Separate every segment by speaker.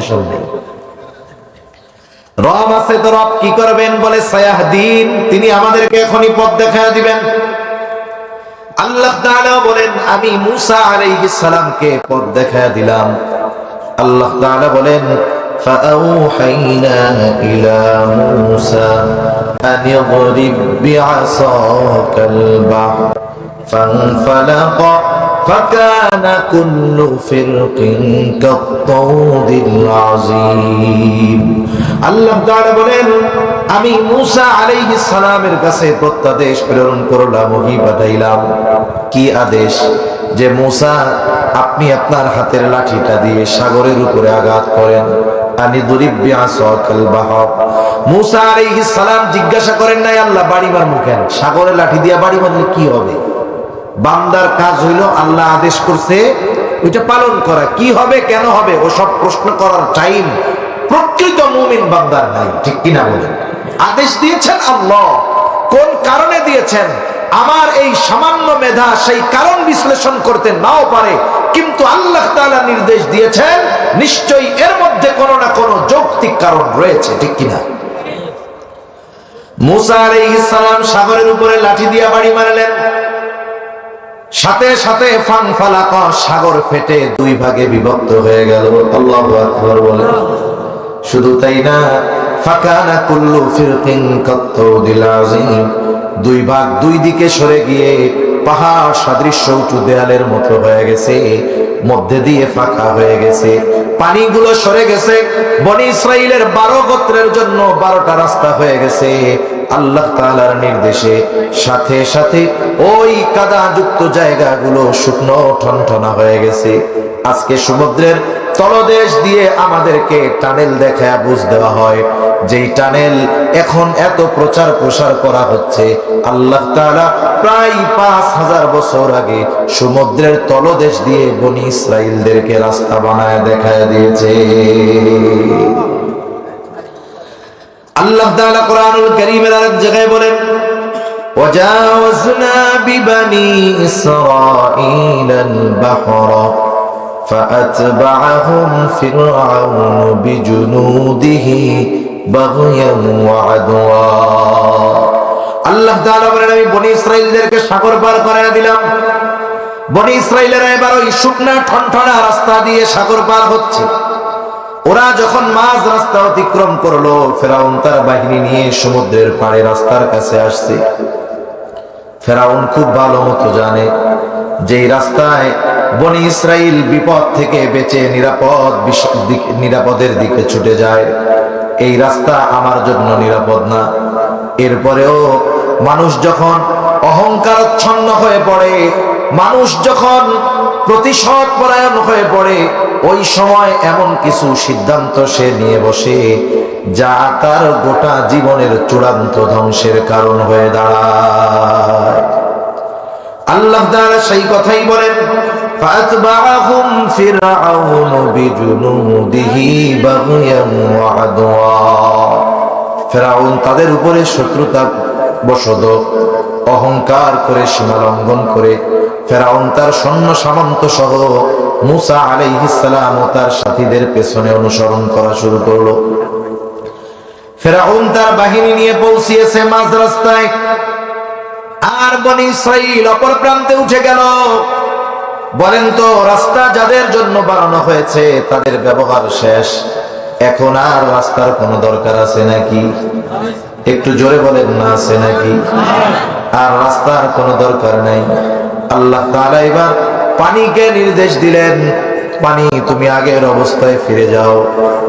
Speaker 1: Tension নেই রব আছে তো রব কি করবেন বলে সায়াহদিন তিনি আমাদেরকে এখনই পথ দেখা দিবেন আল্লাহ তাআলা বলেন আমি মুসা আলাইহিস সালামকে পথ দেখা দিলাম আল্লাহ তাআলা বলেন فأوحينا إلى موسى أن اضرب بعصاك البحر فانفلق فكان كل فرق كالطود العظيم আল্লাহ তাআলা বলেন আমি মুসা আলাইহিস সালামের কাছে প্রত্যাদেশ প্রেরণ করলাম ওহি পাঠাইলাম কি আদেশ যে মুসা আপনি আপনার হাতের লাঠিটা দিয়ে সাগরের উপরে আঘাত করেন আনি দুরিব্বি আসাকাল বাহর মুসা আলাইহিস সালাম জিজ্ঞাসা করেন নাই আল্লাহ বাড়ি মারমু কেন সাগরে লাঠি দিয়া বাড়ি মারলে কি হবে বান্দার কাজ হইল আল্লাহ আদেশ করছে, ওইটা পালন করা। কি হবে, কেন হবে ও সব প্রশ্ন করার টাইম প্রকৃত মুমিন বান্দার নাই, ঠিক কিনা বলেন? আদেশ দিয়েছেন আল্লাহ। কোন কারণে দিয়েছেন? আমার এই সামান্য মেধা সেই কারণ বিশ্লেষণ করতে নাও পারে, কিন্তু আল্লাহ তালা নির্দেশ দিয়েছেন, নিশ্চয়ই এর মধ্যে কোনো না কোনো যৌক্তিক কারণ রয়েছে, ঠিক কিনা? মুসা আলাইহিস সালাম সাগরের উপরে লাঠি দিয়া বাড়ি মারলেন। সাথে সাথে ফান ফালাক, সাগর ফেটে দুই ভাগে বিভক্ত হয়ে গেল। আল্লাহ আকবর বলে। শুধু তাই না, ফাকানা কুল্লু ফিরকিন কত্ত আযীম। দুই ভাগ দুই দিকে সরে গিয়ে পাহাড় সাদৃশ্য উঁচু দেয়ালের মতো হয়ে গেছে, মধ্যে দিয়ে ফাঁকা হয়ে গেছে, পানিগুলো সরে গেছে, বনি ইসরাইলের বারো গোত্রের জন্য বারোটা রাস্তা হয়ে গেছে। আল্লাহ তাআলার নির্দেশে সাথে সাথে ওই কাদা কাদাযুক্ত জায়গাগুলো শুকনো ঠনঠনা হয়ে গেছে। আজকে সমুদ্রের তলদেশ দিয়ে আমাদেরকে টানেল দেখায় বুঝ দেওয়া হয় যেই টানেল এখন এত প্রচার প্রসার করা হচ্ছে আল্লাহ তাআলা প্রায় পাঁচ হাজার বছর আগে সমুদ্রের তলদেশ দিয়ে বনি ইসরাইলদেরকে রাস্তা বানায় দেখায় দিয়েছে আল্লাহ তাআলা কোরআনুল কারীমের আরেক জায়গায় বলেন وجاوزنا ببني إسرائيل البحر فأتبعهم فرعون بجنوده بغيا وعدوا আল্লাহ তাআলা বলেন আমি বনি ইসরাইলদেরকে সাগর পার করায় দিলাম বনি ইসরাইলেরা এবার ওই শুকনা ঠনঠনা রাস্তা দিয়ে সাগর পার হচ্ছে ওরা যখন মাঝ রাস্তা অতিক্রম করলো ফেরাউন তার বাহিনী নিয়ে সমুদ্রের পাড়ে রাস্তার কাছে আসছে ফেরাউন খুব ভালো মতো জানে যেই রাস্তায় বনি ইসরাইল বিপদ থেকে বেঁচে নিরাপদ নিরাপদের দিকে ছুটে যায়, এই রাস্তা আমার জন্য নিরাপদ না। এরপরেও মানুষ যখন অহংকারচ্ছন্ন হয়ে পড়ে, মানুষ যখন প্রতিশোধ পরায়ণ হয়ে পড়ে, ওই সময় এমন কিছু সিদ্ধান্ত সে নিয়ে বসে, যা তার গোটা জীবনের চূড়ান্ত ধ্বংসের কারণ হয়ে দাঁড়ায়। আল্লাহ তাআলা সেই কথাই বলেন فأتبعهم فرعون بجنوده بغيا وعدوا ফেরাউন তাদের উপরে শত্রুতা বশত অহংকার করে সীমা লঙ্ঘন করে ফেরাউন তার সৈন্য সামন্ত সহ মুসা আলাইহিস সালাম ও তার সাথীদের পেছনে অনুসরণ করা শুরু করলো ফেরাউন তার বাহিনী নিয়ে পৌঁছিয়েছে মাঝ রাস্তায় আর বনি ইসরাইল অপর প্রান্তে উঠে গেল। বলেন তো, রাস্তা যাদের জন্য বানানো হয়েছে, তাদের ব্যবহার শেষ। এখন আর রাস্তার কোনো দরকার আছে নাকি? একটু জোরে বলেন, না আছে নাকি? আর রাস্তার কোনো দরকার নাই। আল্লাহ তাআলা এবার পানিকে নির্দেশ দিলেন। পানি তুমি আগের অবস্থায় ফিরে যাও।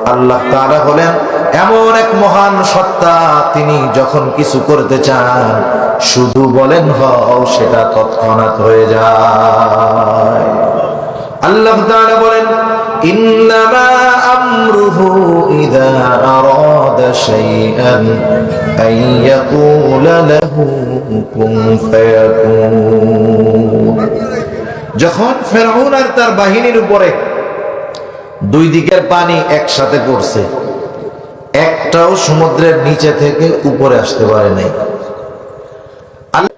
Speaker 1: আল্লাহ তাআলা হলেন এমন এক মহান সত্তা, তিনি যখন কিছু করতে চান, শুধু বলেন, হও, সেটা তৎক্ষণাৎ হয়ে যায়। আল্লাহ তাআলা বলেন কুন ফায়াকুন। যখন ফেরাউন আর তার বাহিনীর উপরে দুই দিকের পানি একসাথে পড়ছে, একটাও সমুদ্রের নিচে থেকে উপরে আসতে পারে নাই।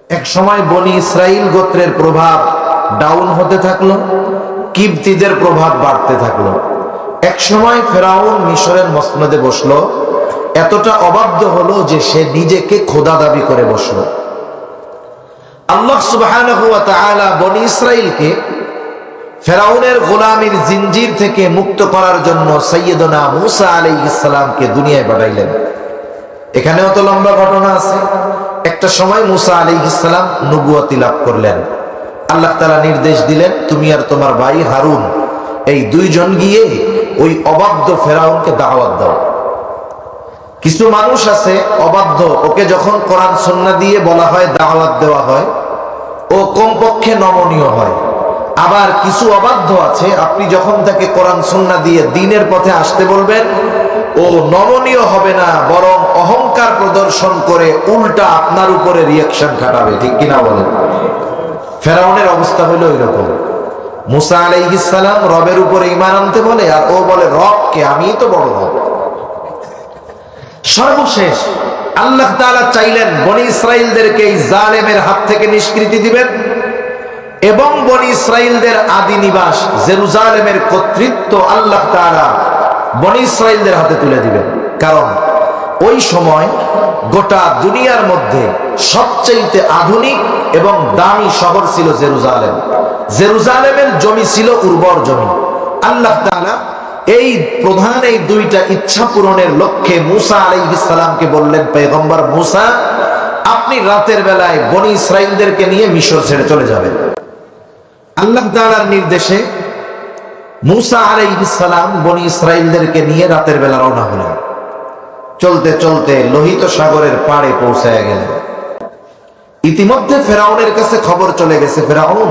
Speaker 1: এক সময় বনি ইসরাইল গোত্রের প্রভাব ডাউন হতে থাকল, কিবতিদের প্রভাব বাড়তে থাকল। এক সময় ফেরাউন মিশরের মসনদে বসল, এতটা অবাধ্য হলো যে সে নিজেকে খোদা দাবি করে বসল। আল্লাহ তাআলা বনি ইসরাইলকে ফেরাউনের গোলামীর জিঞ্জির থেকে মুক্ত করার জন্য সৈয়দনা মুসা আলাইহিস সালামকে দুনিয়ায় পাঠাইলেন। এখানেও তো লম্বা ঘটনা আছে। একটা সময় মুসা আলাইহিস সালাম নবুয়তি লাভ করলেন। আল্লাহ তালা নির্দেশ দিলেন, তুমি আর তোমার ভাই হারুন, এই দুইজন গিয়ে ওই অবাধ্য ফেরাউনকে দাওয়াত দাও। কিছু মানুষ আছে অবাধ্য। ওকে যখন কোরআন সন্না দিয়ে বলা হয়, দাওয়াত দেওয়া হয়, ও কমপক্ষে নমনীয় হয়। আবার কিছু অবাধ্য আছে, আপনি যখন তাকে কোরআন সন্না দিয়ে দিনের পথে আসতে বলবেন, ও নমনীয় হবে না, বরং অহংকার প্রদর্শন করে উল্টা আপনার উপরে রিয়াকশন খাটাবে। ঠিক কিনা বলেন? ফেরাউনের অবস্থা হলো এরকম মুসা আলাইহিস সালাম রবের উপরে ইমান আনতে বলে, আর ও বলে, রবকে আমিই তো বড় রব। সর্বশেষ, আল্লাহ তাআলা চাইলেন বনি ইসরাইলদেরকে এই জালেমের হাত থেকে নিষ্কৃতি দিবেন এবং বনি ইসরাইলদের আদি নিবাস, জেরুজালেমের কর্তৃত্ব আল্লাহ তাআলা বনি ইসরাইলদের হাতে তুলে দিবেন। কারণ ওই সময় গোটা দুনিয়ার মধ্যে সবচেয়ে আধুনিক এবং দামি শহর ছিল জেরুজালেম। জেরুজালেমের জমি ছিল উর্বর জমি। আল্লাহ তাআলা এই প্রধান এই দুইটা ইচ্ছা পূরণের লক্ষ্যে মুসা আলাইহিস সালামকে বললেন পয়গম্বর মুসা, আপনি রাতের বেলায় বনি ইসরাইলদেরকে নিয়ে মিশর ছেড়ে চলে যাবেন। আল্লাহ তাআলার নির্দেশে মুসা আলাইহিস সালাম বনি ইসরাইলদেরকে নিয়ে রাতের বেলা রওনা হলেন। চলতে চলতে লোহিত সাগরের পাড়ে পৌঁছায় গেলেন। ইতিমধ্যে ফেরাউনের কাছে খবর চলে গেছে, ফেরাউন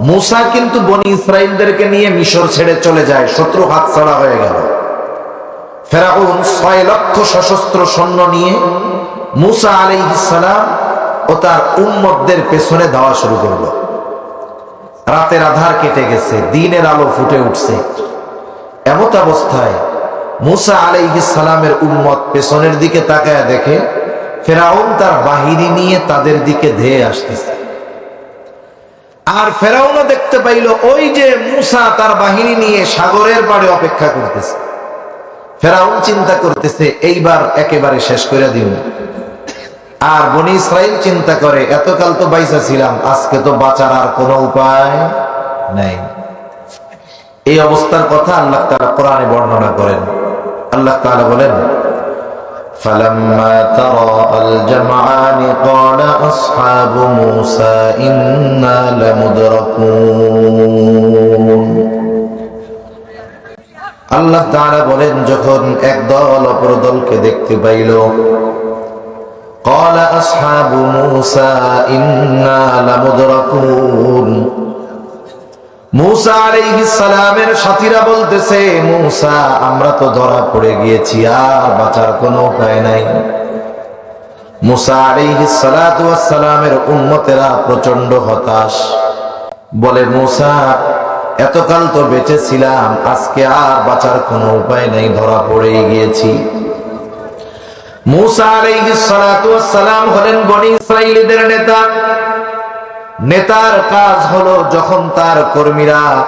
Speaker 1: মুসা কিন্তু বনি ইসরাইলদেরকে নিয়ে মিশর ছেড়ে চলে যায়, শত্রু হাত ছাড়া হয়ে গেল। ফেরাউন ছয় লক্ষ সশস্ত্র সৈন্য নিয়ে মুসা আলাইহিসালাম ও তার উম্মতদের পেছনে দেওয়া শুরু করল। রাতের আধার কেটে গেছে, দিনের আলো ফুটে উঠছে। এমত অবস্থায় মুসা সালামের উম্মত পেছনের দিকে তাকায় দেখে ফেরাউন তার বাহিনী নিয়ে তাদের দিকে ধেয়ে আসতেছে। আর ফেরাউনও দেখতে পাইল, ওই যে মুসা তার বাহিনী নিয়ে সাগরের পাড়ে অপেক্ষা করতেছে। ফেরাউন চিন্তা করতেছে, এইবার একেবারে শেষ করে দিন আর বনি ইসরাইল চিন্তা করে, এতকাল তো বাইসা ছিলাম, আজকে তো বাঁচার আর কোনো উপায় নাই। এই অবস্থার কথা আল্লাহ তাআলা কোরআনে বর্ণনা করেন। আল্লাহ তাআলা বলেন فلما تراءى الجمعان قال أصحاب موسى إنا لمدركون আল্লাহ তাআলা বলেন যখন এক দল অপর দলকে দেখতে পাইল قال أصحاب موسى إنا لمدركون মুসা সাথীরা বলতেছে, মুসা, আমরা তো ধরা পড়ে গিয়েছি, আর বাঁচার কোনো উপায় নাই। মুসা উম্মতেরা প্রচণ্ড হতাশ। বলে, মুসা, এতকাল তো বেঁচে ছিলাম আজকে আর বাঁচার কোনো উপায় নাই, ধরা পড়ে গিয়েছি। মুসা আলাইহিস সালাম হলেন বনি ইসরাইলীদের নেতা। নেতার কাজ হলো যখন তার কর্মীরা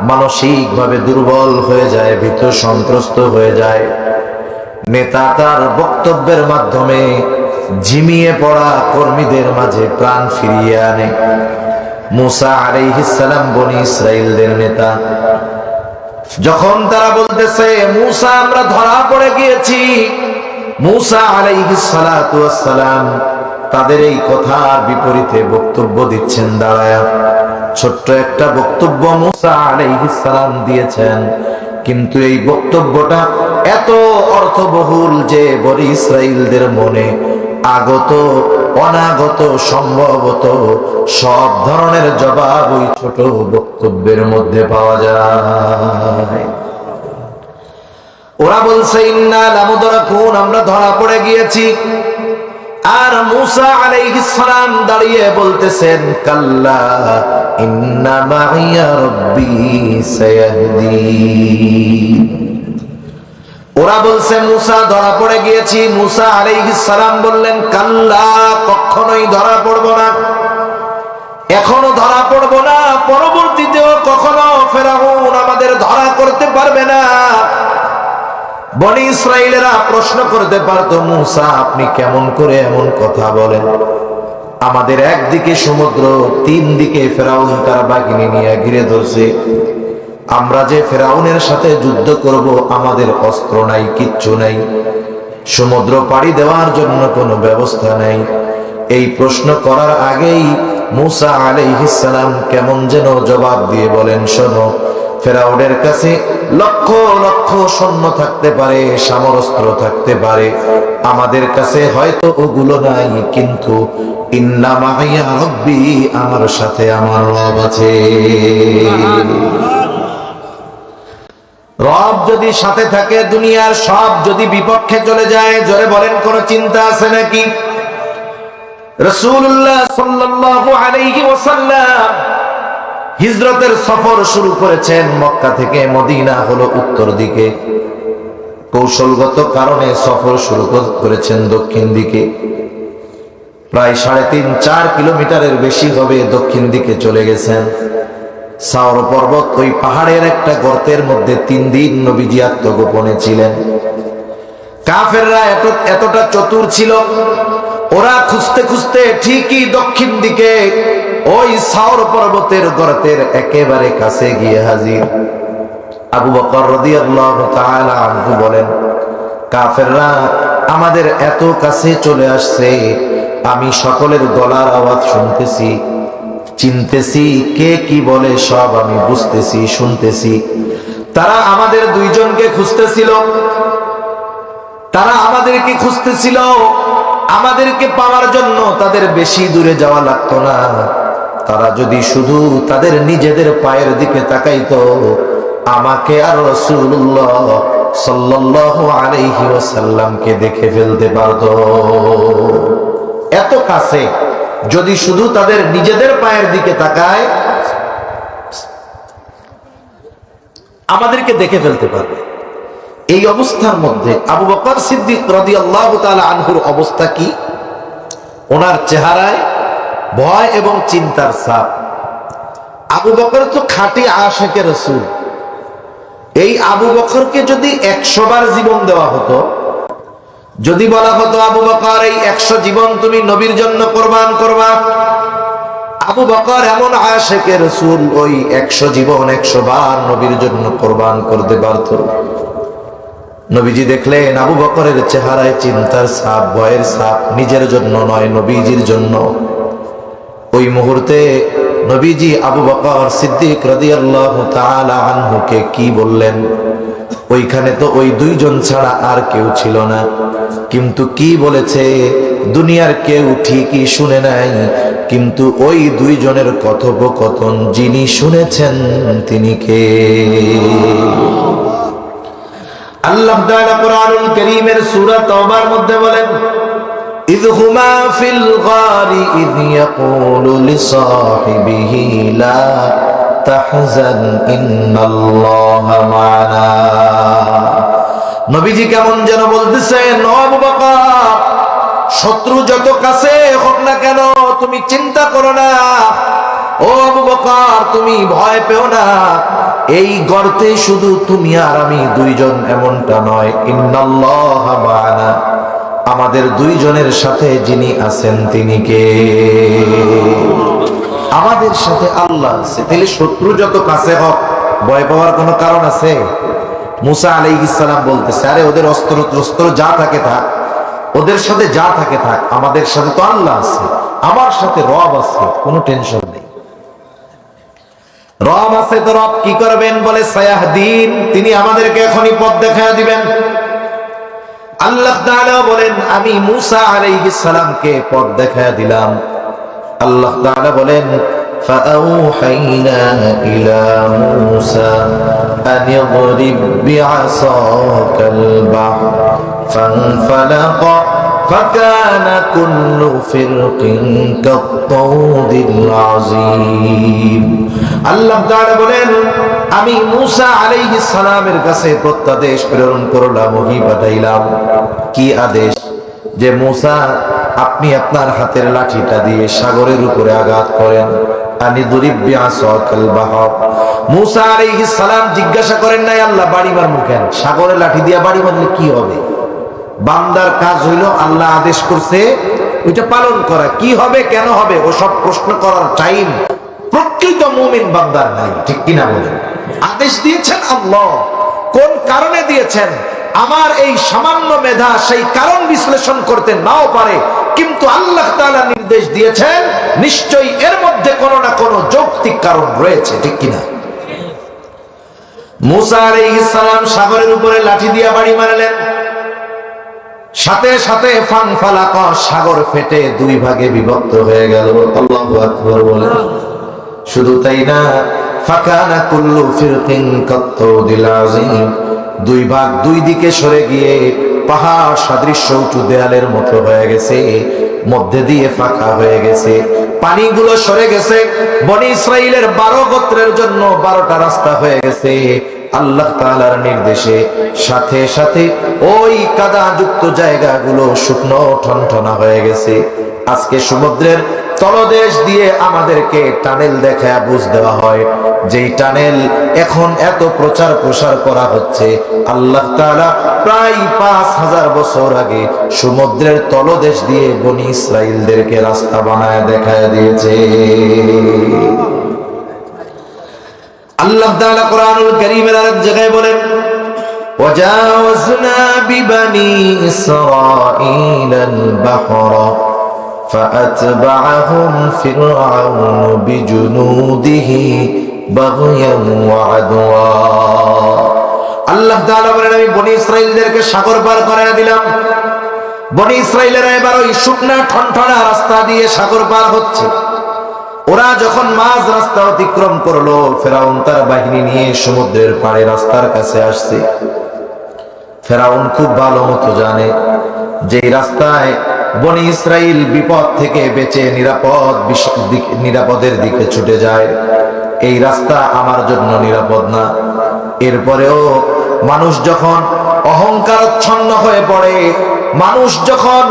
Speaker 1: মানসিকভাবে দুর্বল হয়ে যায় ভীত সন্ত্রস্ত হয়ে যায়, নেতা তার বক্তব্যের মাধ্যমে ঝিমিয়ে পড়া কর্মীদের মাঝে প্রাণ ফিরিয়ে আনে। মুসা আলাইহিস সালাম বনি ইসরাইলদের নেতা। যখন তারা বলতেছে, মুসা, আমরা ধরা পড়ে গিয়েছি। মুসা আলাইহিস সালাতু ওয়াস সালাম তাদের এই কথার বিপরীতে বক্তব্য দিচ্ছেন, দাঁড়ায়। ছোট্ট একটা বক্তব্য মুসা সালাম দিয়েছেন। কিন্তু এই বক্তব্যটা এত অর্থবহুল যে বড় ইসরায়েলদের মনে আগত, অনাগত, সম্ভবত সব ধরনের জবাব ওই ছোট বক্তব্যের মধ্যে পাওয়া যায়। ওরা বলছে, ইন্না লামুদরাকুন, আমরা ধরা পড়ে গিয়েছি। আর মুসা আলাইহিস সালাম দাঁড়িয়ে বলতেছেন, কাল্লা ইন্না মাইয়া রব্বি সায়াহদিন ওরা বলছে, মুসা, ধরা পড়ে গিয়েছি। মুসা আলাইহিস সালাম বললেন, কাল্লা, কখনোই ধরা পড়ব না। এখনও ধরা পড়ব না, পরবর্তীতেও কখনো ফেরাউন আমাদের ধরা করতে পারবে না। বনি ইসরায়েলেরা প্রশ্ন করতে পারতো, মুসা, আপনি কেমন করে এমন কথা বলেন? আমাদের একদিকে সমুদ্র তিন দিকে ফেরাউন, তার বাহিনী নিয়ে ঘিরে ধরছে। আমরা যে ফেরাউনের সাথে যুদ্ধ করব, আমাদের অস্ত্র নাই, কিচ্ছু নাই। সমুদ্র পাড়ি দেওয়ার জন্য কোনো ব্যবস্থা নাই। এই প্রশ্ন করার আগেই মুসা আলাইহিসালাম কেমন যেন জবাব দিয়ে বলেন, শোনো ফেরাউনের কাছে লক্ষ লক্ষ সৈন্য থাকতে পারে, সামরস্ত্র থাকতে পারে। আমাদের কাছে হয়তো ওগুলো নাই, কিন্তু ইন্না মাহিয়া রব্বি, আমার সাথে আমার রব আছে। রব যদি সাথে থাকে, দুনিয়ার সব যদি বিপক্ষে চলে যায়, জোরে বলেন, কোন চিন্তা আছে নাকি? রসুল্লাহ সাল্লাল্লাহু আলাইহি ওয়াসাল্লাম হিজরতের সফর শুরু করেছেন মক্কা থেকে মদিনা হলো উত্তর দিকে। কৌশলগত কারণে সফর শুরু করেছেন দক্ষিণ দিকে। প্রায় সাড়ে তিন, চার কিলোমিটারের বেশি হবে দক্ষিণ দিকে চলে গেছেন। সাওর পর্বত ওই পাহাড়ের একটা গর্তের মধ্যে তিন দিন নবীজি আত্মগোপনে ছিলেন। কাফেররা এত এতটা চতুর ছিল, ওরা খুঁজতে খুঁজতে ঠিকই দক্ষিণ দিকে ওই সাওর পর্বতের গর্তের একেবারে কাছে গিয়ে হাজির। আবু বকর বলেন, কাফেররা আমাদের এত কাছে চলে আসছে, আমি সকলের গলার আওয়াজ শুনতেছি। চিনতেছি কে কি বলে সব আমি বুঝতেছি, শুনতেছি। তারা আমাদের দুইজনকে খুঁজতেছিল। তারা আমাদেরকে খুঁজতেছিল। আমাদেরকে পাওয়ার জন্য তাদের বেশি দূরে যাওয়া লাগতো না। তারা যদি শুধু তাদের নিজেদের পায়ের দিকে তাকাইতো, আমাকে আর রসুল্লাহ সাল্লাল্লাহু আলাইহি ওয়াসাল্লামকে দেখে ফেলতে পারতো। এত কাছে যদি শুধু তাদের নিজেদের পায়ের দিকে তাকায়, আমাদেরকে দেখে ফেলতে পারবে। এই অবস্থার মধ্যে আবু বকর সিদ্দিক রদি আল্লাহ আনহুর অবস্থা কি? ওনার চেহারায় ভয় এবং চিন্তার সাপ আবু বকর তো খাঁটি আশেকে রসুল। এই আবু বকরকে যদি একশো বার জীবন দেওয়া হতো, যদি বলা হতো, আবু বকর, এই একশো জীবন তুমি নবীর জন্য কোরবান করবা। আবু বকর এমন আশেকে রসুল, ওই একশো জীবন একশো বার নবীর জন্য কোরবান করতে পারত। নবীজি দেখলেন, আবু বকরের চেহারায় চিন্তার সাপ ভয়ের সাপ নিজের জন্য নয়, নবীজির জন্য। ওই মুহূর্তে নবীজি আবু বকর সিদ্দিক রাদিয়াল্লাহু তাআলা আনহুকে কি বললেন? ওইখানে তো ওই দুইজন ছাড়া আর কেউ ছিল না। কিন্তু কি বলেছে? দুনিয়ার কেউ ঠিকই শুনে নাই। কিন্তু ওই দুইজনের কথোপকথন যিনি শুনেছেন, তিনি কে? আল্লাহ তাআলা কোরআনুল কারীমের সূরা তওবার মধ্যে বলেন إذ هما في الغار إذ يقول لصاحبه لا تحزن إن الله معنا নবীজি কেমন যেন বলতেছেন আবু বকর শত্রু যত কাছে হোক না কেন তুমি চিন্তা করো না ও আবু বকর তুমি ভয় পেও না এই গর্তে শুধু তুমি আর আমি দুইজন এমনটা নয় ইন্নাল্লাহ মা'ানা আমাদের দুইজনের সাথে যিনি আছেন তিনি কে? আমাদের সাথে আল্লাহ আছে। তাহলে শত্রু যত কাছে হোক, ভয় পাওয়ার কোনো কারণ আছে? মুসা আলাই ইসালাম বলতেছে, আরে, ওদের অস্ত্র অস্ত্র যা থাকে থাক, ওদের সাথে যা থাকে থাক, আমাদের সাথে তো আল্লাহ আছে, আমার সাথে রব আছে, কোনো টেনশন নেই। রব আছে তো রব, কি করবেন বলে সায়াহদিন তিনি আমাদেরকে এখনই পথ দেখা দিবেন। আল্লাহ তাআলা বলেন আমি মুসা আলাইহিস সালামকে পথ দেখা দিলাম আল্লাহ তাআলা বলেন فأوحينا إلى موسى أن اضرب بعصاك البحر فانفلق فكان كل فرق كالطود العظيم আল্লাহ তাআলা বলেন আমি মুসা আলাইহিস সালামের কাছে প্রত্যাদেশ প্রেরণ করলাম, ওহি পাঠাইলাম কি আদেশ? যে মুসা, আপনি আপনার হাতের লাঠিটা দিয়ে সাগরের উপরে আঘাত করেন। আনি দুরিব বিআসাকাল বাহর। মুসা আলাইহিস সালাম জিজ্ঞাসা করেন, নাই আল্লাহ, বাড়ি মারমু কেন? সাগরে লাঠি দিয়া বাড়ি মারলে কি হবে? বান্দার কাজ হইল, আল্লাহ আদেশ করছে, ওইটা পালন করা। কি হবে? কেন হবে? ও সব প্রশ্ন করার টাইম প্রকৃত মুমিন বান্দার নাই। ঠিক কিনা বলেন? আদেশ দিয়েছেন আল্লাহ। কোন কারণে দিয়েছেন? আমার এই সামান্য মেধা সেই কারণ বিশ্লেষণ করতে নাও পারে। কিন্তু আল্লাহ তাআলা নির্দেশ দিয়েছেন, নিশ্চয়ই এর মধ্যে কোনো না কোনো যৌক্তিক কারণ রয়েছে, ঠিক কিনা? মুসা আলাইহিস সালাম সাগরের উপরে লাঠি দিয়া বাড়ি মারলেন। সাথে সাথে ফান ফালাক সাগর ফেটে দুই ভাগে বিভক্ত হয়ে গেল। আল্লাহু আকবার বলে শুধু তাই না ফাকানা কুল্লু ফিরতিন কাত্তাউদিল আযীম। দুই ভাগ দুই দিকে সরে গিয়ে পাহাড় সাদৃশ্য উঁচু দেয়ালের মতো হয়ে গেছে, মধ্যে দিয়ে ফাঁকা হয়ে গেছে। পানিগুলো সরে গেছে, বনি ইসরাইলের বারো গোত্রের জন্য বারোটা রাস্তা হয়ে গেছে। আল্লাহ তাআলার নির্দেশে সাথে সাথে ওই কাদা যুক্ত জায়গাগুলো শুকনো ঠনঠনা হয়ে গেছে। আজকে সমুদ্রের তলদেশ দিয়ে আমাদেরকে টানেল দেখায় বুঝ দেওয়া হয়, যেই টানেল এখন এত প্রচার প্রসার করা হচ্ছে। আল্লাহ তাআলা প্রায় পাঁচ হাজার বছর আগে সমুদ্রের তলদেশ দিয়ে বনি ইসরাইলদেরকে রাস্তা বানায় দেখায় দিয়েছে। আল্লাহ তাআলা কোরআনুল কারীমের আরেক জায়গায় বলেন وجاوزنا ببني إسرائيل البحر فأتبعهم فرعون بجنوده بغيا وعدوا আল্লাহ তাআলা বলেন আমি বনি ইসরাইলদেরকে সাগর পার করায় দিলাম বনি ইসরাইলেরা এবার ওই শুকনা ঠনঠনা রাস্তা দিয়ে সাগর পার হচ্ছে ওরা যখন মাঝ রাস্তা অতিক্রম করল, ফেরাউন তার বাহিনী নিয়ে সমুদ্রের পাড়ে রাস্তার কাছে আসছে। ফেরাউন খুব ভালো মতো জানে যে রাস্তায় বনি ইসরাইল বিপদ থেকে বেঁচে নিরাপদ নিরাপদের দিকে ছুটে যায়। এই রাস্তা আমার জন্য নিরাপদ না। এরপরেও মানুষ যখন অহংকারচ্ছন্ন হয়ে পড়ে, মানুষ যখন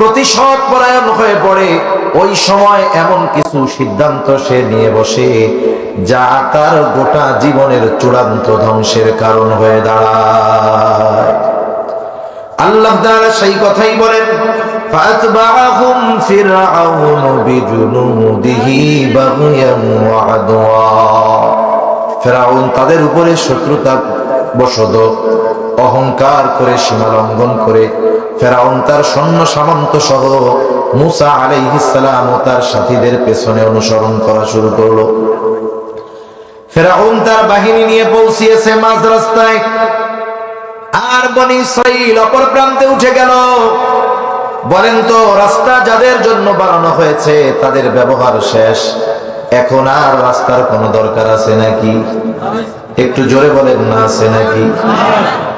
Speaker 1: প্রতিশোধ পরায়ণ হয়ে পড়ে ওই সময় এমন কিছু সিদ্ধান্ত সে নিয়ে বসে যা তার গোটা জীবনের চূড়ান্ত ধ্বংসের কারণ হয়ে দাঁড়ায় আল্লাহ তাআলা সেই কথাই বলেন فأتبعهم فرعون بجنوده بغيا وعدوا ফেরাউন তাদের উপরে শত্রুতা বশত অহংকার করে, সীমা লঙ্ঘন করে, ফেরাউন তার সৈন্য সামন্ত সহ মুসা আলাইহিস সালাম ও তার সাথীদের পেছনে অনুসরণ করা শুরু করল। ফেরাউন তার বাহিনী নিয়ে পৌঁছিয়েছে মাঝ রাস্তায় আর বনি ইসরাইল অপর প্রান্তে উঠে গেল। বলেন তো, রাস্তা যাদের জন্য বানানো হয়েছে, তাদের ব্যবহার শেষ। এখন আর রাস্তার কোনো দরকার আছে নাকি? একটু জোরে বলেন, না আছে নাকি?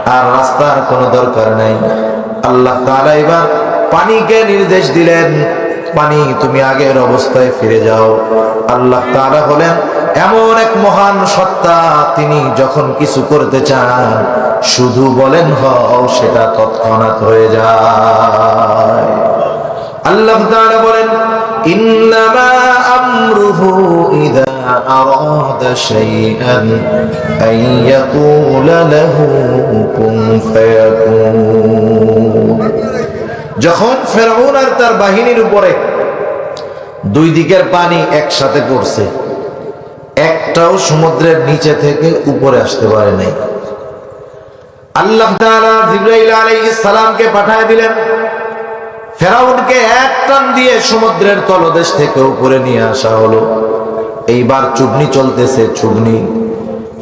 Speaker 1: আর রাস্তার কোনো দরকার নাই। আল্লাহ তাআলা এবার পানিকে নির্দেশ দিলেন, পানি, তুমি আগের অবস্থায় ফিরে যাও। আল্লাহ তাআলা হলেন এমন এক মহান সত্তা, তিনি যখন কিছু করতে চান, শুধু বলেন, হও, সেটা তৎক্ষণাৎ হয়ে যায়। আল্লাহ তাআলা বলেন, ইন্নামা আমরুহু ইযা আরাদা শাইআন আন ইয়াকুলা লাহু কুন ফায়াকুন যখন ফেরাউন আর তার বাহিনীর উপরে দুই দিকের পানি একসাথে পড়ছে, একটাও সমুদ্রের নিচে থেকে উপরে আসতে পারে নাই। আল্লাহ জিব্রাইল সালামকে পাঠায় দিলেন, ফেরাউনকে এক টান দিয়ে সমুদ্রের তলদেশ থেকে উপরে নিয়ে আসা হলো। এইবার চুবনি চলতেছে চুবনি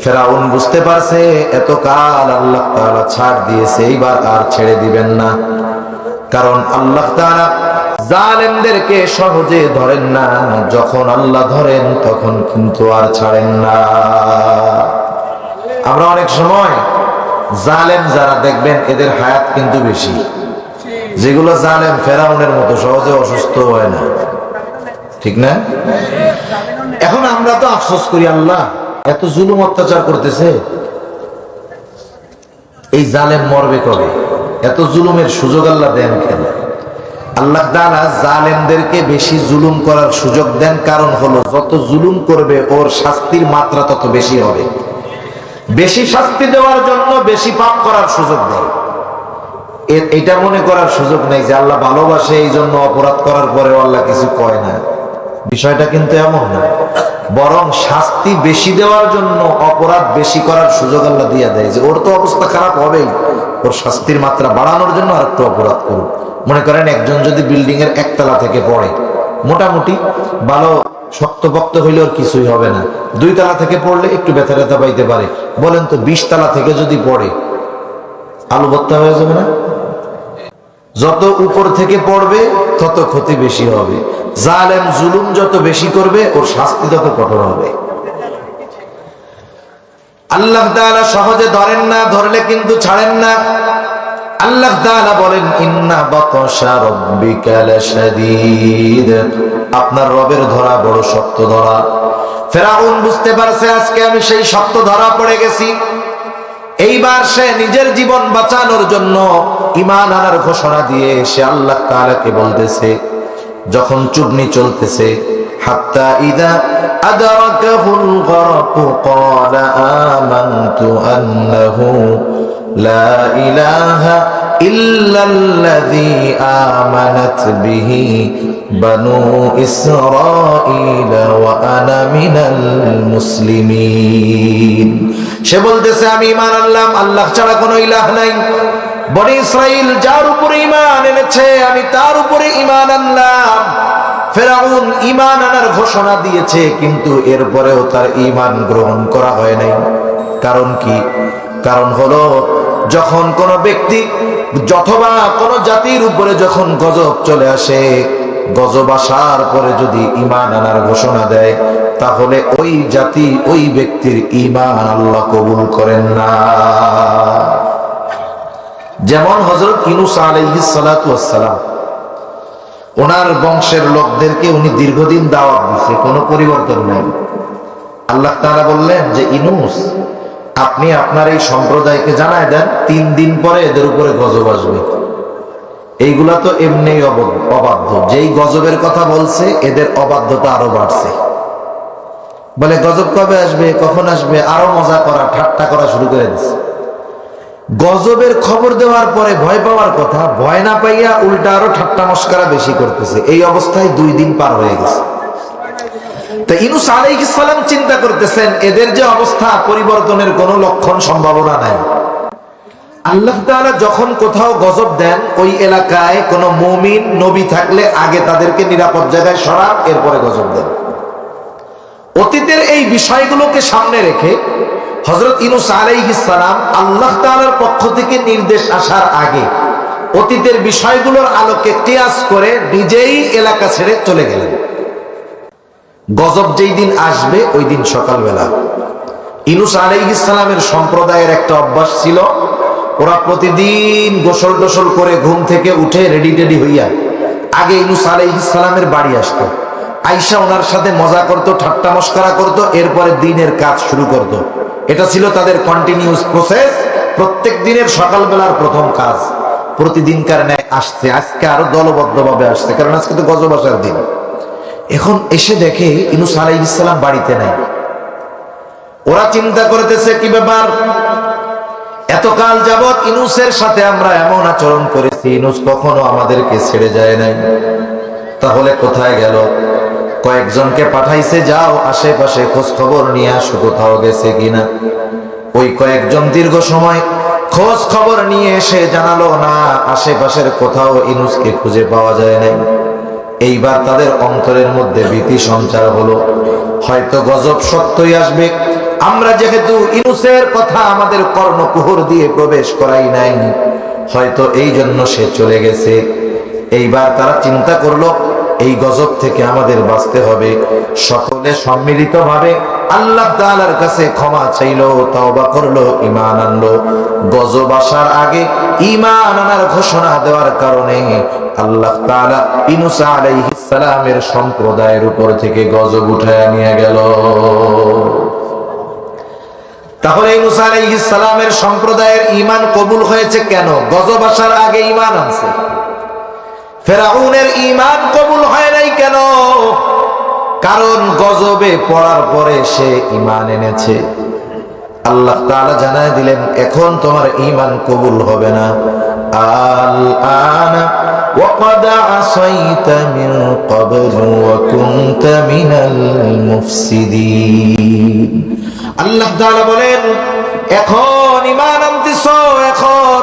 Speaker 1: ফেরাউন বুঝতে পারছে এত কাল আল্লাহ তাআলা ছাড় দিয়েছে, এইবার আর ছেড়ে দিবেন না। কারণ আল্লাহ তাআলা জালেমদেরকে সহজে ধরেন না, যখন আল্লাহ ধরেন, তখন কিন্তু আর ছাড়েন না। আমরা অনেক সময় জালেম যারা দেখবেন, এদের হায়াত কিন্তু বেশি। যেগুলো জালেম ফেরাউনের মতো সহজে অসুস্থ হয় না। ঠিক না? এখন আমরা তো আফসোস করি, আল্লাহ, এত জুলুম অত্যাচার করতেছে। এই জালেম মরবে কবে? এত জুলুমের সুযোগ আল্লাহ দেন কেন? আল্লাহ তাআলা জালেমদেরকে বেশি জুলুম করার সুযোগ দেন, কারণ হলো যত জুলুম করবে, ওর শাস্তির মাত্রা তত বেশি হবে। বেশি শাস্তি দেওয়ার জন্য বেশি পাপ করার সুযোগ দেয়। এটা মনে করার সুযোগ নেই যে আল্লাহ ভালোবাসে এই জন্য অপরাধ করার পরেও আল্লাহ কিছু কয় না। বিষয়টা কিন্তু এমন না। বরং শাস্তি বেশি দেওয়ার জন্য অপরাধ বেশি করার সুযোগ আল্লাহ দিয়ে দেয় যে, ওর তো অবস্থা খারাপ হবেই। ওর শাস্তির মাত্রা বাড়ানোর জন্য আর একটু অপরাধ করুক। মনে করেন একজন যদি বিল্ডিং এর একতলা থেকে পড়ে, মোটামুটি ভালো শক্তপক্ত হইলে ওর কিছুই হবে না। দুই তলা থেকে পড়লে একটু ব্যথা ব্যথা পাইতে পারে। বলেন তো বিশ তলা থেকে যদি পড়ে আলু ভর্তা হয়ে যাবে না? যত উপর থেকে পড়বে, তত ক্ষতি বেশি হবে। জালেম জুলুম যত বেশি করবে, ওর শাস্তি তত কঠোর হবে। আল্লাহ তাআলা সহজে ধরেন না, ধরলে কিন্তু ছাড়েন না। আল্লাহ তাআলা বলেন, ইন্না বাতাশা আপনার রবের ধরা বড় শক্ত ধরা। ফেরাউন বুঝতে পারছে, আজকে আমি সেই শক্ত ধরা পড়ে গেছি। এইবার সে নিজের জীবন বাঁচানোর জন্য ইমান আনার ঘোষণা দিয়ে সে আল্লাহ তাআলাকে বলতেছে যখন চুবনি চলতেছে হাত্তা ইদা আদরাকাহুল গরক قال آمنت أنه لا إله ইল্লাল্লাযী আমানাত বিহি বনু ইসরাঈল ওয়া সে বলতেছে, আমি ইমান আনলাম, আল্লাহ ছাড়া কোনো ইলাহ নাই। বনি ইসরাইল যার উপরে ইমান এনেছে, আমি তার উপরে ইমান আনলাম। ফেরাউন ইমান আনার ঘোষণা দিয়েছে, কিন্তু এরপরেও তার ইমান গ্রহণ করা হয় নাই। কারণ কি? কারণ হলো যখন কোন ব্যক্তি অথবা কোন জাতির উপরে যখন গজব চলে আসে, গজব আসার পরে যদি ইমান আনার ঘোষণা দেয়, তাহলে ওই জাতি ওই ব্যক্তির ইমান আল্লাহ কবুল করেন না। যেমন হজরত ইনুস আলাইহিস সালাতু ওনার বংশের লোকদেরকে উনি দীর্ঘদিন দাওয়াত দিচ্ছে কোনো পরিবর্তন নেই। আল্লাহ তারা বললেন যে ইনুস আপনি আপনার এই সম্প্রদায়কে জানায় দেন, তিন দিন পরে এদের উপরে গজব আসবে। এইগুলা তো এমনি অবাধ্য। যেই গজবের কথা বলছে, এদের অবাধ্যতা আরও বাড়ছে। বলে, গজব কবে আসবে, কখন আসবে, আরও মজা করা, ঠাট্টা করা শুরু করে দিচ্ছে গজবের খবর দেওয়ার পরে ভয় পাওয়ার কথা, ভয় না পাইয়া উল্টা আরও ঠাট্টা মস্কারা বেশি করতেছে। এই অবস্থায় দুই দিন পার হয়ে গেছে। চিন্তা করতেছেন, এদের যে অবস্থা, পরিবর্তনের কোনো লক্ষণ, সম্ভাবনা নাই। আল্লাহ যখন কোথাও গজব দেন, ওই এলাকায় নবী থাকলে আগে তাদেরকে নিরাপদ জায়গায় এরপরে গজব দেন। অতীতের এই বিষয়গুলোকে সামনে রেখে হজরত ইনুস সালাম আল্লাহ তাআলার পক্ষ থেকে নির্দেশ আসার আগে অতীতের বিষয়গুলোর আলোকে কিয়াস করে নিজেই এলাকা ছেড়ে চলে গেলেন। গজব যেই দিন আসবে, ওই দিন সকালবেলা। ইনুস আলাইহিস সালামের সম্প্রদায়ের একটা অভ্যাস ছিল, ওরা প্রতিদিন গোসল টোসল করে ঘুম থেকে উঠে রেডি টেডি হইয়া আগে ইনুস আলাইহিস সালামের বাড়ি আসতো। আইসা ওনার সাথে মজা করত, ঠাট্টা মস্করা করত, এরপরে দিনের কাজ শুরু করত। এটা ছিল তাদের কন্টিনিউস প্রসেস প্রত্যেক দিনের সকালবেলার প্রথম কাজ। প্রতিদিনকার ন্যায় আসছে, আজকে আরও দলবদ্ধভাবে আসছে, কারণ আজকে তো গজব আসার দিন। এখন এসে দেখে ইনুস আলাইহিস সালাম বাড়িতে নাই। ওরা চিন্তা করতেছে, কি ব্যাপার? এতকাল যাবৎ ইনুসের সাথে আমরা এমন আচরণ করেছি, ইনুস কখনো আমাদেরকে ছেড়ে যায় নাই। তাহলে কোথায় গেল? কয়েকজনকে পাঠাইছে, যাও আশেপাশে খোঁজ খবর নিয়ে আসো, কোথাও গেছে কিনা? ওই কয়েকজন দীর্ঘ সময় খোঁজ খবর নিয়ে এসে জানালো, না, আশেপাশের কোথাও ইনুসকে খুঁজে পাওয়া যায় নাই। এইবার তাদের অন্তরের মধ্যে ভীতি সঞ্চার হলো। হয়তো গজব সত্যই আসবে। আমরা যেহেতু ইনুসের কথা আমাদের কর্ণকুহর দিয়ে প্রবেশ করাই নাই, হয়তো এই জন্য সে চলে গেছে। এইবার তারা চিন্তা করল এই গজব থেকে আমাদের বাঁচতে হবে। সকলে সম্মিলিত ভাবে আল্লাহ তাআলার কাছে ক্ষমা চাইলো, তওবা করল, ঈমান আনলো। গজব আসার আগে ঈমান আনার ঘোষণা দেওয়ার কারণে আল্লাহ তাআলা ইনুস আলাইহিস সালামের সম্প্রদায়ের উপর থেকে গজব উঠায় নিয়ে গেল। তাহলে ইনুস আলাইহিস সালামের সম্প্রদায়ের ঈমান কবুল হয়েছে কেন? গজব আসার আগে ঈমান আনছে। ফেরাউনের ইমান কবুল হয় নাই কেন কারণ গজবে পড়ার পরে সে ইমান এনেছে আল্লাহ তাআলা জানায় দিলেন এখন তোমার ইমান কবুল হবে না আল আনা وقد عصيت من قبل وكنت من المفسدين আল্লাহ তাআলা বলেন এখন ইমান আনতেছ এখন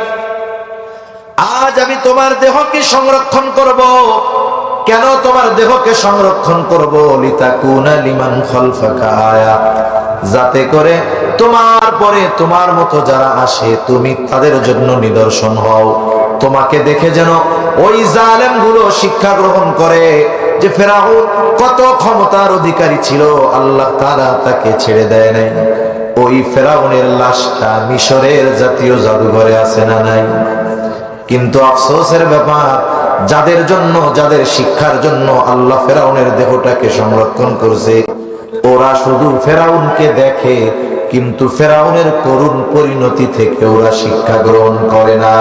Speaker 1: আজ আমি তোমার দেহকে সংরক্ষণ করব। কেন তোমার দেহকে সংরক্ষণ করব? লিতাকুনা লিমান খলফাকা আয়া। যাতে করে তোমার পরে তোমার মতো যারা আসে, তুমি তাদের জন্য নিদর্শন হও। তোমাকে দেখে যেন ওই জালেমগুলো শিক্ষা গ্রহণ করে যে ফেরাউন কত ক্ষমতার অধিকারী ছিল, আল্লাহ তারা তাকে ছেড়ে দেয় নাই। ওই ফেরাউনের লাশটা মিশরের জাতীয় জাদুঘরে আছে না নাই? কিন্তু আফসোসের ব্যাপার, যাদের জন্য, যাদের শিক্ষার জন্য আল্লাহ ফেরাউনের দেহটাকে সংরক্ষণ করছে, ওরা শুধু ফেরাউনকে দেখে, কিন্তু ফেরাউনের করুণ পরিণতি থেকে ওরা শিক্ষা গ্রহণ করে না।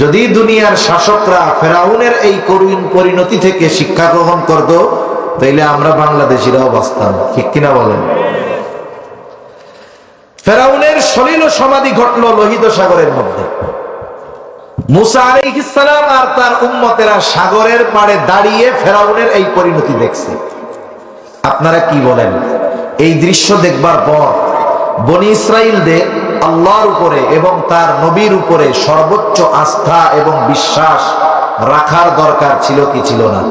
Speaker 1: যদি দুনিয়ার শাসকরা ফেরাউনের এই করুণ পরিণতি থেকে শিক্ষা গ্রহণ করত, তাইলে আমরা বাংলাদেশিরাও বাঁচতাম, ঠিক কিনা বলেন? ফেরাউনের সলিল সমাধি ঘটল লোহিত সাগরের মধ্যে। আর তার উম্মতেরা সাগরের পাড়ে দাঁড়িয়ে ফেরাউনের এই পরিণতি দেখছে। আপনারা কি বলেন? এই দৃশ্য দেখবার পর বনি ইসরায়েলদের আল্লাহর উপরে এবং তার নবীর উপরে সর্বোচ্চ আস্থা এবং বিশ্বাস রাখার দরকার ছিল কি ছিল না?